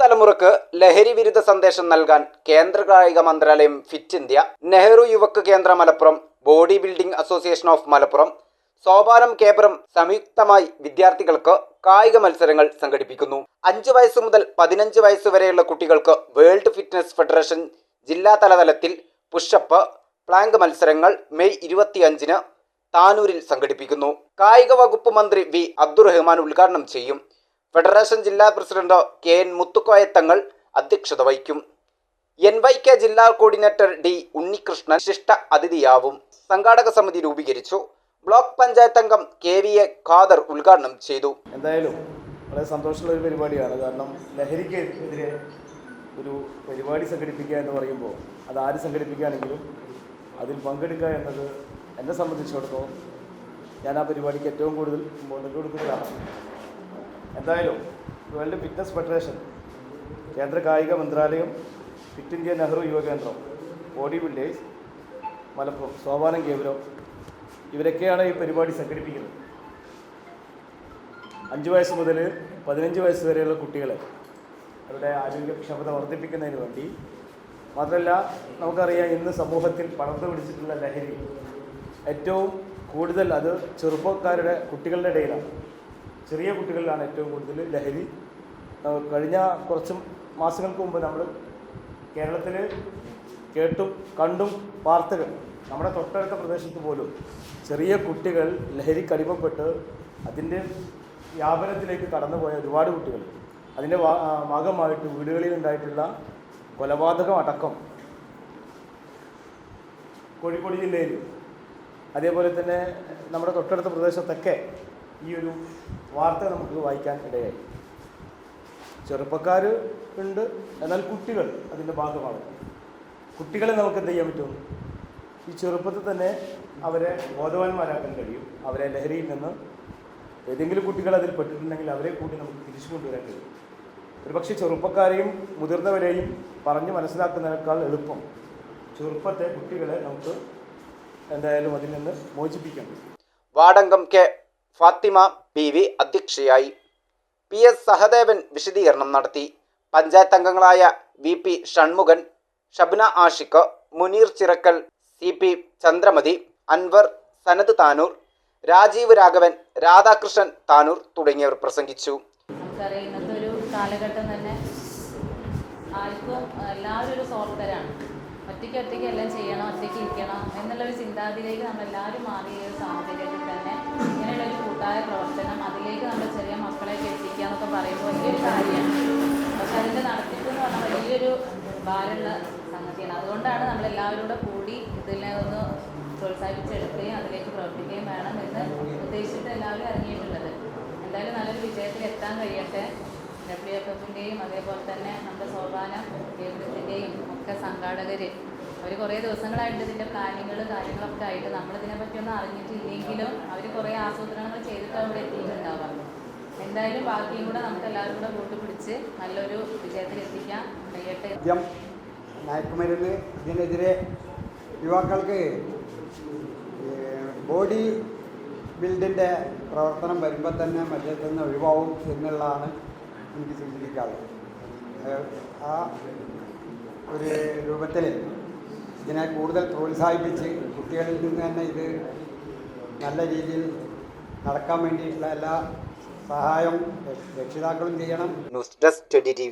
പുതുതലമുറക്ക് ലഹരി വിരുദ്ധ സന്ദേശം നൽകാൻ കേന്ദ്ര കായിക മന്ത്രാലയം fit India Nehru Yuvak Kendra Malappuram body building association of Malappuram Sopanam കേബ്രം സംയുക്തമായി വിദ്യാർത്ഥികൾക്ക് കായിക മത്സരങ്ങൾ സംഘടിപ്പിക്കുന്നു. അഞ്ച് വയസ്സ് മുതൽ പതിനഞ്ച് വയസ്സ് വരെയുള്ള കുട്ടികൾക്ക് വേൾഡ് ഫിറ്റ്നസ് ഫെഡറേഷൻ ജില്ലാ തലത്തിൽ പുഷപ്പ് പ്ലാങ്ക് മത്സരങ്ങൾ മെയ് ഇരുപത്തിയഞ്ചിന് താനൂരിൽ സംഘടിപ്പിക്കുന്നു. കായിക വകുപ്പ് മന്ത്രി വി അബ്ദുറഹ്മാൻ ഉദ്ഘാടനം ചെയ്യും. ഫെഡറേഷൻ ജില്ലാ പ്രസിഡന്റ് കെ എൻ മുത്തുക്കോയത്തങ്ങൾ അധ്യക്ഷത വഹിക്കും. എൻ വൈ കെ ജില്ലാ കോർഡിനേറ്റർ ഡി ഉണ്ണികൃഷ്ണൻ ശിഷ്ട അതിഥിയാവും. സംഘാടക സമിതി രൂപീകരിച്ചു. ബ്ലോക്ക് പഞ്ചായത്ത് അംഗം കെ വി എ ഖാദർ ഉദ്ഘാടനം ചെയ്തു. എന്തായാലും വളരെ സന്തോഷമുള്ള ഒരു പരിപാടിയാണ്. കാരണം ലഹരിക്ക് എതിരെ ഒരു പരിപാടി സംഘടിപ്പിക്കുക എന്ന് പറയുമ്പോൾ അത് ആര് സംഘടിപ്പിക്കുകയാണെങ്കിലും അതിൽ പങ്കെടുക്കുക എന്നത് എന്നെ സംബന്ധിച്ചിടത്തോളം ഞാൻ ആ പരിപാടിക്ക് ഏറ്റവും കൂടുതൽ മുൻകൈ കൊടുക്കുന്നതാണ്. എന്തായാലും വേൾഡ് ഫിറ്റ്നസ് ഫെഡറേഷൻ കേന്ദ്ര കായിക മന്ത്രാലയം ഫിറ്റ് ഇന്ത്യ നെഹ്റു യുവകേന്ദ്രം ബോഡി ബിൽഡേഴ്സ് മലപ്പുറം സോപാനം കേവലം ഇവരൊക്കെയാണ് ഈ പരിപാടി സംഘടിപ്പിക്കുന്നത്. അഞ്ച് വയസ്സ് മുതൽ പതിനഞ്ച് വയസ്സ് വരെയുള്ള കുട്ടികളെ അവരുടെ ആരോഗ്യക്ഷമത വർദ്ധിപ്പിക്കുന്നതിന് വേണ്ടി മാത്രമല്ല നമുക്കറിയാം ഇന്ന് സമൂഹത്തിൽ പടർന്നു പിടിച്ചിട്ടുള്ള ലഹരി ഏറ്റവും കൂടുതൽ അത് ചെറുപ്പക്കാരുടെ കുട്ടികളുടെ ഇടയിലാണ്. ചെറിയ കുട്ടികളിലാണ് ഏറ്റവും കൂടുതൽ ലഹരി. കഴിഞ്ഞ കുറച്ച് മാസങ്ങൾക്ക് മുമ്പ് നമ്മൾ കേരളത്തിൽ കേട്ടും കണ്ടും വാർത്തകൾ. നമ്മുടെ തൊട്ടടുത്ത പ്രദേശത്ത് പോലും ചെറിയ കുട്ടികൾ ലഹരിക്ക് അടിമപ്പെട്ട് അതിന്റെ വ്യാപനത്തിലേക്ക് കടന്നുപോയ ഒരുപാട് കുട്ടികൾ. അതിന്റെ ഭാഗമായിട്ട് വീടുകളിൽ ഉണ്ടായിട്ടുള്ള കൊലപാതകം അടക്കം കോഴിക്കോട് ജില്ലയിൽ അതേപോലെ തന്നെ നമ്മുടെ തൊട്ടടുത്ത പ്രദേശത്തൊക്കെ ഈ ഒരു വാർത്ത നമുക്ക് വായിക്കാൻ ഇടയായി. ചെറുപ്പക്കാർ ഉണ്ട് എന്നാൽ കുട്ടികൾ അതിന്റെ ഭാഗമാണ്. കുട്ടികളെ നമുക്ക് എന്ത് ചെയ്യാൻ പറ്റും? ഈ ചെറുപ്പത്തിൽ തന്നെ അവരെ ബോധവാന്മാരാക്കാൻ കഴിയും. അവരെ ലഹരിയിൽ നിന്ന് ഏതെങ്കിലും കുട്ടികൾ അതിൽ പെട്ടിട്ടുണ്ടെങ്കിൽ അവരെ കൂടി നമുക്ക് തിരിച്ചു കൊണ്ടുവരാൻ കഴിയും. ഒരുപക്ഷെ ചെറുപ്പക്കാരെയും മുതിർന്നവരെയും പറഞ്ഞ് മനസ്സിലാക്കുന്നതിനേക്കാൾ എളുപ്പം ചെറുപ്പത്തെ കുട്ടികളെ നമുക്ക് എന്തായാലും അതിൽ നിന്ന് മോചിപ്പിക്കാൻ വാർഡംഗം കെ ഫാത്തിമ പി വി അധ്യക്ഷയായി. പി എസ് സഹദേവൻ വിശദീകരണം നടത്തി. പഞ്ചായത്ത് അംഗങ്ങളായ V P Shanmukhan Shabna Ashiq Muneer Chirakkal C P Chandramathi Anwar Sanath Tanur Rajeev Raghavan Radhakrishnan Tanur തുടങ്ങിയവർ പ്രസംഗിച്ചു. ഇന്നത്തെ ഒരു കാലഘട്ടം തന്നെ ആർക്കും എല്ലാവരും ഒരു സ്വാർത്ഥരാണ്. ഒറ്റയ്ക്ക് ഒറ്റയ്ക്ക് എല്ലാം ചെയ്യണം ഒറ്റയ്ക്ക് ഇരിക്കണം എന്നുള്ളൊരു ചിന്താഗതിയിലേക്ക് നമ്മളെല്ലാവരും മാറിയ ഒരു സാഹചര്യത്തിൽ തന്നെ ഇങ്ങനെയുള്ള ഒരു കൂട്ടായ പ്രവർത്തനം അതിലേക്ക് നമ്മൾ ചെറിയ മക്കളെയൊക്കെ എത്തിക്കുക എന്നൊക്കെ പറയുമ്പോൾ വലിയൊരു കാര്യമാണ്. പക്ഷെ അതിന്റെ നടത്തിപ്പ് എന്ന് പറഞ്ഞാൽ വലിയൊരു ഭാരമുള്ള സംഗതിയാണ്. അതുകൊണ്ടാണ് നമ്മളെല്ലാവരും കൂടെ കൂടി ഇതിനെ ഒന്ന് പ്രോത്സാഹിപ്പിച്ചെടുക്കുകയും അതിലേക്ക് പ്രവർത്തിക്കുകയും വേണം എന്ന് ഉദ്ദേശിച്ചിട്ട് എല്ലാവരും ഇറങ്ങിയിട്ടുള്ളത്. എന്തായാലും നല്ലൊരു വിജയത്തിൽ എത്താൻ കഴിയട്ടെ. ഡബ്ല്യു എഫ് എഫിന്റെയും അതേപോലെ തന്നെ നമ്മുടെ സോപാനം കേന്ദ്രത്തിന്റെയും ഒക്കെ സംഘാടകർ അവർ കുറേ ദിവസങ്ങളായിട്ട് ഇതിന്റെ പ്ലാനിങ്ങൾ കാര്യങ്ങളൊക്കെ ആയിട്ട് നമ്മളിതിനെ പറ്റിയൊന്നും അറിഞ്ഞിട്ടില്ലെങ്കിലും അവർ കുറേ ആസൂത്രണങ്ങൾ ചെയ്തിട്ട് അവിടെ എത്തിയിട്ടുണ്ടാവാം എന്തായാലും ബാക്കിയും കൂടെ നമുക്ക് എല്ലാവരും കൂടെ കൂട്ടുപിടിച്ച് നല്ലൊരു വിജയത്തിൽ എത്തിക്കാം. കഴിയട്ടെ. മയക്കുമരുന്ന് ഇതിനെതിരെ യുവാക്കൾക്ക് ബോഡി ബിൽഡിന്റെ പ്രവർത്തനം വരുമ്പോൾ തന്നെ മദ്യത്തിൽ നിന്ന് ഒഴിവാവും എന്നുള്ളതാണ് എനിക്ക് സൂചിപ്പിക്കാറ് ആ ഒരു രൂപത്തിൽ ഇതിനെ കൂടുതൽ പ്രോത്സാഹിപ്പിച്ച് കുട്ടികളിൽ നിന്ന് തന്നെ ഇത് നല്ല രീതിയിൽ നടക്കാൻ വേണ്ടിയിട്ടുള്ള എല്ലാ സഹായവും രക്ഷിതാക്കളും ചെയ്യണം. News desk T T